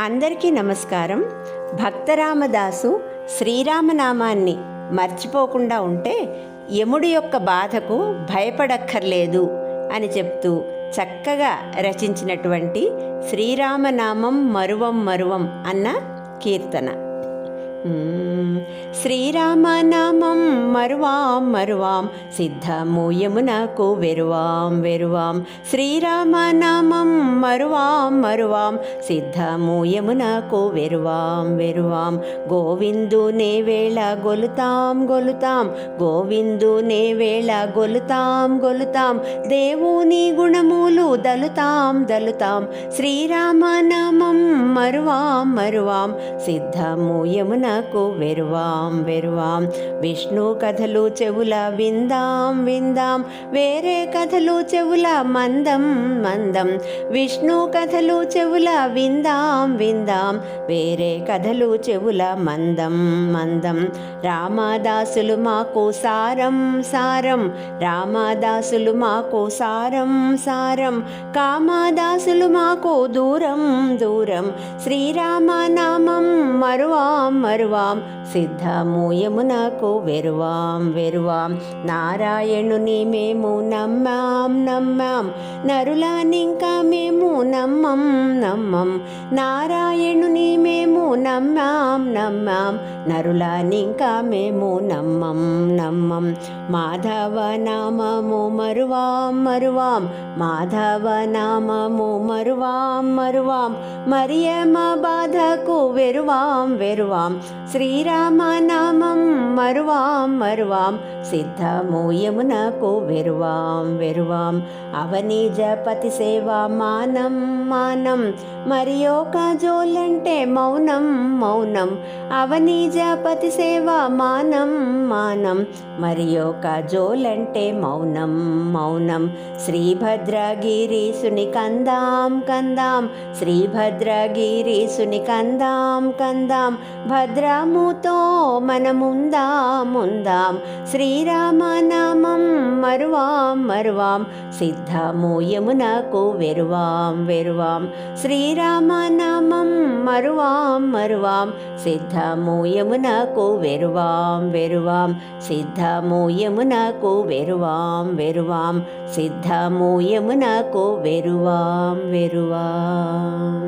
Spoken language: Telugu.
అందరికీ నమస్కారం. భక్తరామదాసు శ్రీరామనామాన్ని మర్చిపోకుండా ఉంటే యముడి యొక్క బాధకు భయపడక్కర్లేదు అని చెప్తూ చక్కగా రచించినటువంటి శ్రీరామనామం మరువం మరువం అన్న కీర్తన. శ్రీరామనామం మరువాం మరువాం సిద్ధము యమునకు వెరువాం వెరువాం. శ్రీరామనామం మరువాం మరువాం సిద్ధము యమునకు వెరువాం వెరువాం. గోవిందునే వేళ గొలుతాం గొలుతాం గోవిందునే వేళ గొలుతాం గొలుతాం. దేవుని గుణములు దలుతాం దలుతాం. శ్రీరామనామం మరువాం మరువాం సిద్ధము యమునకు వెరువాం వెరువాం. విష్ణు కథలు చెవుల విందాం విందాం. వేరే కథలు చెవుల మందం మందం. విష్ణు కథలు చెవుల విందాం విందాం. వేరే కథలు చెవుల మందం మందం. రామదాసులు మాకు సారం సారం. రామదాసులు మాకు సారం సారం. కామదాసులు మాకు దూరం దూరం. శ్రీరామనామం మరువాం మరు సిద్ధము యమునకు వెరువాం వెరువాం. నారాయణుని మేము నమ్మాం నమ్మాం. నరులానింకా మేము నమ్మం నమ్మం. నారాయణుని మేము నమ్మాం నమ్మాం. నరులానింకా మేము నమ్మం నమ్మం. మాధవ నామము మరువాం మరువాం. మాధవ నామము మరువాం మరువాం. మరియమ్మ బాధకు వెరువాం వెరువాం. श्रीरामनामम् మరువాం మరువాం సిద్ధము యమునకు వెరువాం వెరువాం అవనీజ పతి సేవా మానం మానం మరి ఒక జోలంటే మౌనం మౌనం అవనీజ పతి సేవా మానం మానం మరి ఒక జోలంటే మౌనం మౌనం శ్రీభద్రగిరీసుని కందాం కందాం శ్రీభద్రగిరీసుని కందాం కందాం భద్రముతో మనముందా ఉందాం శ్రీరామనామం మరువాం మరువాం సిద్ధము యమునకు వెరువాం వెరువాం శ్రీరామనామం మరువాం మరువాం సిద్ధము యమునకు వెరువాం వెరువాం సిద్ధము యమునకు వెరువాం వెరువాం సిద్ధము యమునకు వెరువాం వెరువాం